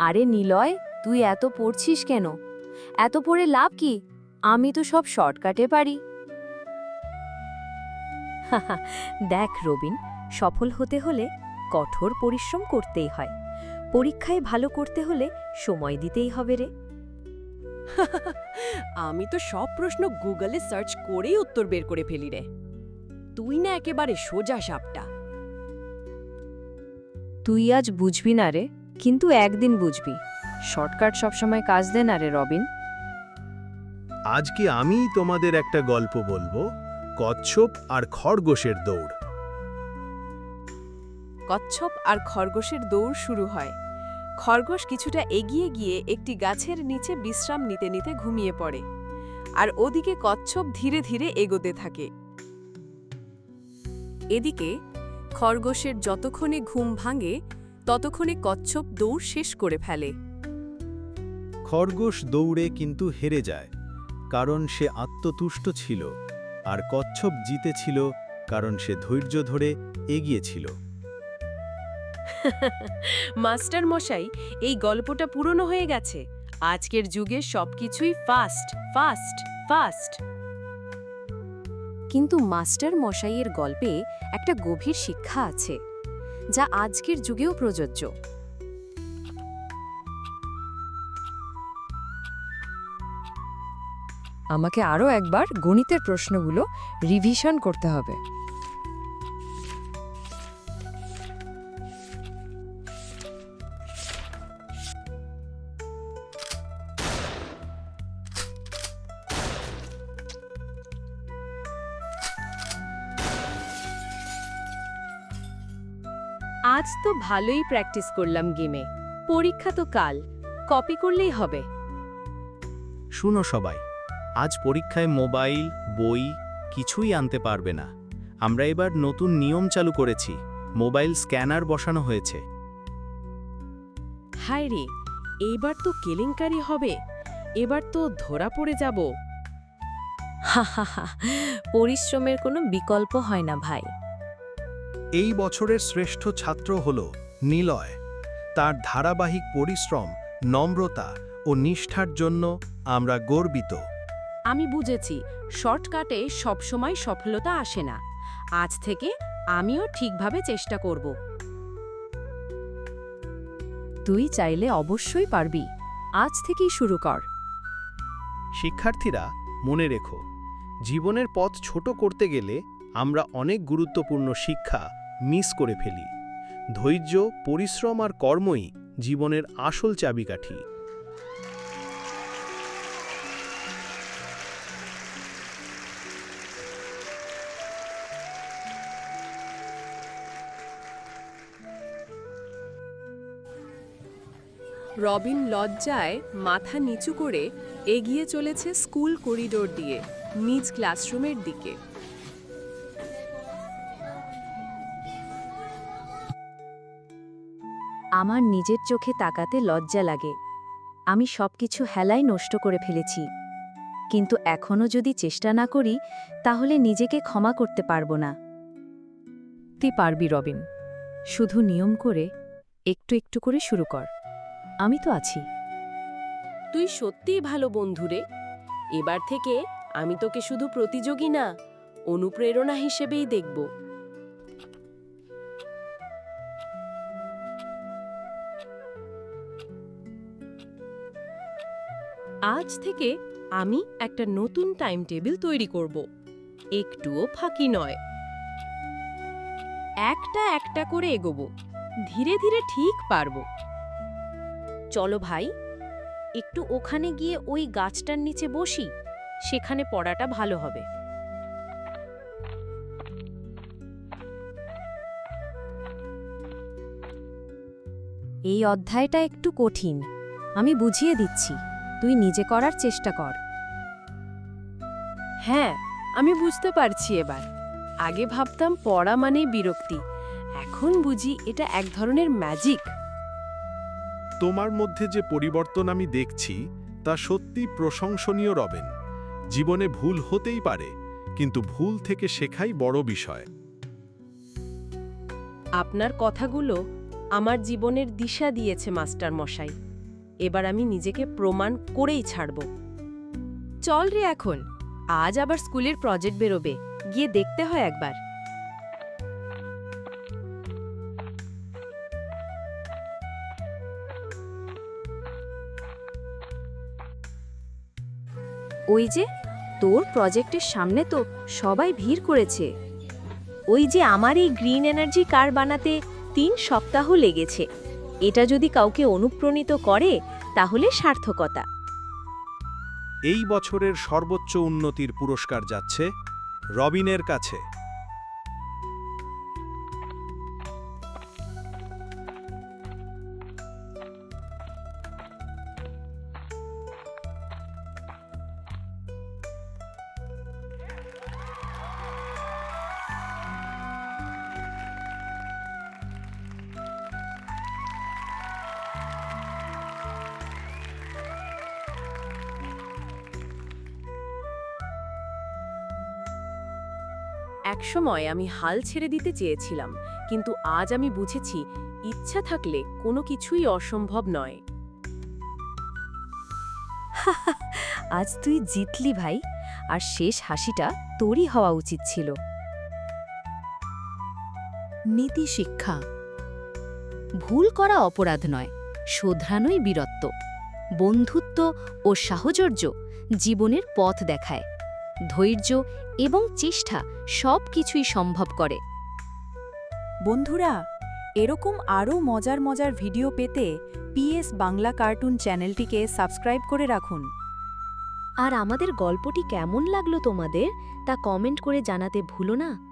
আরে নিলয় তুই এত পড়ছিস কেন? এত পড়ে লাভ কি? আমি তো সব শর্টকাটে পারি। দেখ রবিন সফল হতে হলে কঠোর পরিশ্রম করতেই হয়। পরীক্ষায় ভালো করতে হলে সময় দিতেই হবে রে। আমি তো সব প্রশ্ন গুগলে সার্চ করেই উত্তর বের করে ফেলি রে। তুই না একেবারে সোজা সাপটা। তুই আজ বুঝবি না রে কিন্তু একদিন বুঝবি শর্টকাট সবসময় কাজ দেন আরে রে রবিন। আজকে আমি তোমাদের একটা গল্প বলব কচ্ছপ আর খরগোশের দৌড়। কচ্ছপ আর খরগোশের দৌড় শুরু হয়। খরগোশ কিছুটা এগিয়ে গিয়ে একটি গাছের নিচে বিশ্রাম নিতে নিতে ঘুমিয়ে পড়ে। আর ওদিকে কচ্ছপ ধীরে ধীরে এগোতে থাকে। এদিকে খরগোশের যতক্ষণে ঘুম ভাঙে ততক্ষণে কচ্ছপ দৌড় শেষ করে ফেলে। খরগোশ দৌড়ে কিন্তু হেরে যায় কারণ সে আত্মতুষ্ট ছিল আর কচ্ছপ জিতেছিল কারণ সে ধৈর্য ধরে এগিয়েছিল। মাস্টার মশাই এই গল্পটা পুরনো হয়ে গেছে। আজকের যুগে সবকিছুই ফাস্ট ফাস্ট ফাস্ট কিন্তু মাস্টার মশাইয়ের গল্পে একটা গভীর শিক্ষা আছে। যা আজকের যুগেও প্রযোজ্য। আমাকে আরও একবার গণিতের প্রশ্নগুলো রিভিশন করতে হবে। আজ তো ভালোই প্র্যাকটিস করলাম গেমে পরীক্ষা তো কাল কপি করলেই হবে। শুনো সবাই আজ পরীক্ষায় মোবাইল বই কিছুই আনতে পারবে না। আমরা এবার নতুন নিয়ম চালু করেছি মোবাইল স্ক্যানার বসানো হয়েছে। হায় রে এইবার তো কেলেঙ্কারি হবে এবার তো ধরা পড়ে যাব। হা হা হা পরিশ্রমের কোনো বিকল্প হয় না ভাই। এই বছরের শ্রেষ্ঠ ছাত্র হল নিলয়। তার ধারাবাহিক পরিশ্রম নম্রতা ও নিষ্ঠার জন্য আমরা গর্বিত। আমি বুঝেছি শর্টকাটে সবসময় সফলতা আসে না। আজ থেকে আমিও ঠিকভাবে চেষ্টা করব। তুই চাইলে অবশ্যই পারবি। আজ থেকেই শুরু কর। শিক্ষার্থীরা মনে রেখো জীবনের পথ ছোট করতে গেলে আমরা অনেক গুরুত্বপূর্ণ শিক্ষা মিস করে ফেলি। ধৈর্য, পরিশ্রম আর কর্মই জীবনের আসল চাবিকাঠি। রবিন লজ্জায় মাথা নিচু করে এগিয়ে চলেছে স্কুল করিডোর দিয়ে, নিজ ক্লাসরুমের দিকে। আমার নিজের চোখে তাকাতে লজ্জা লাগে। আমি সব কিছু হেলায় নষ্ট করে ফেলেছি। কিন্তু এখনও যদি চেষ্টা না করি তাহলে নিজেকে ক্ষমা করতে পারব না। তুই পারবি রবিন। শুধু নিয়ম করে একটু একটু করে শুরু কর। আমি তো আছি। তুই সত্যিই ভালো বন্ধুরে এবার থেকে আমি তোকে শুধু প্রতিযোগী না অনুপ্রেরণা হিসেবেই দেখব। আজ থেকে আমি একটা নতুন টাইম টেবিল তৈরি করব। একটুও ফাঁকি নয়। একটা একটা করে এগোবো। ধীরে ধীরে ঠিক পারব। চলো ভাই, একটু ওখানে গিয়ে ওই গাছটার নিচে বসি, সেখানে পড়াটা ভালো হবে। এই অধ্যায়টা একটু কঠিন, আমি বুঝিয়ে দিচ্ছি। তুই নিজে করার চেষ্টা কর। হ্যাঁ আমি বুঝতে পারছি এবার। আগে ভাবতাম পড়া মানেই বিরক্তি। এখন বুঝি এটা এক ধরনের ম্যাজিক তোমার মধ্যে যে পরিবর্তন আমি দেখছি তা সত্যি প্রশংসনীয় রবেন। জীবনে ভুল হতেই পারে কিন্তু ভুল থেকে শেখাই বড় বিষয়। আপনার কথাগুলো আমার জীবনের দিশা দিয়েছে মাস্টার মশাই এবার আমি নিজেকে প্রমাণ করেই ছাড়ব। চল রে এখন, আজ আবার স্কুলের প্রজেক্ট বেরোবে, গিয়ে দেখতে হয় একবার। ওই যে, তোর প্রজেক্টের সামনে তো সবাই ভিড় করেছে। ওই যে আমার এই গ্রিন এনার্জি কার বানাতে তিন সপ্তাহ লেগেছে। এটা যদি কাউকে অনুপ্রাণিত করে, তাহলে সার্থকতা। এই বছরের সর্বোচ্চ উন্নতির পুরস্কার যাচ্ছে রবিনের কাছে। একসময় আমি হাল ছেড়ে দিতে চেয়েছিলাম, কিন্তু আজ আমি বুঝেছি ইচ্ছা থাকলে কোনো কিছুই অসম্ভব নয়। আজ তুই জিতলি ভাই, আর শেষ হাসিটা তোরই হওয়া উচিত ছিল। নীতি শিক্ষা। ভুল করা অপরাধ নয়, শোধরানোই বীরত্ব। বন্ধুত্ব ও সাহচর্য জীবনের পথ দেখায়। ধৈর্য এবং চেষ্টা সব কিছুই সম্ভব করে। বন্ধুরা এরকম আরও মজার মজার ভিডিও পেতে পিএস বাংলা কার্টুন চ্যানেলটিকে সাবস্ক্রাইব করে রাখুন। আর আমাদের গল্পটি কেমন লাগল তোমাদের তা কমেন্ট করে জানাতে ভুলো না।